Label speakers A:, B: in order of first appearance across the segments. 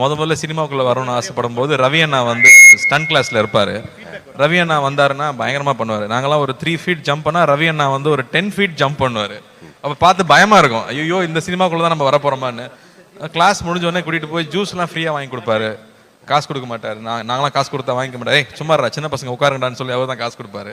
A: முத முதல்ல சினிமாவுக்குள்ளே வரணும்னு ஆசைப்படும் போது ரவி அண்ணா வந்து ஸ்டன் கிளாஸில் இருப்பார். ரவி அண்ணா வந்தாருன்னா பயங்கரமாக பண்ணுவார். நாங்களாம் ஒரு த்ரீ ஃபீட் ஜம்ப் பண்ணால் ரவி அண்ணா வந்து ஒரு டென் ஃபீட் ஜம்ப் பண்ணுவார். அப்போ பார்த்து பயமாக இருக்கும். ஐயோ இந்த சினிமாக்குள்ளே தான் நம்ம வர போறோமான்னு. கிளாஸ் முடிஞ்சோடனே கூட்டிகிட்டு கூட்டிட்டு போய் ஜூஸ்லாம் ஃப்ரீயாக வாங்கி கொடுப்பாரு. காசு கொடுக்க மாட்டார். நான் நாங்களாம் காசு கொடுத்தா வாங்கிக்க மாட்டேன் ஏய் சும்மா சின்ன பசங்க உட்காருங்கடான்னு சொல்லி அவர் தான் காசு கொடுப்பாரு.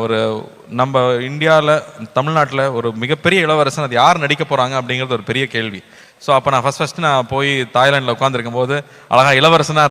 A: ஒரு நம்ம இந்தியாவில் தமிழ்நாட்டில் ஒரு மிகப்பெரிய இளவரசன் அது யார் நடிக்க போகிறாங்க அப்படிங்கிறது ஒரு பெரிய கேள்வி. ஸோ அப்போ நான் ஃபஸ்ட் ஃபஸ்ட்டு நான் போய் தாய்லாண்டில் உட்காந்துருக்கும் போது அழகாக இளவரசனாக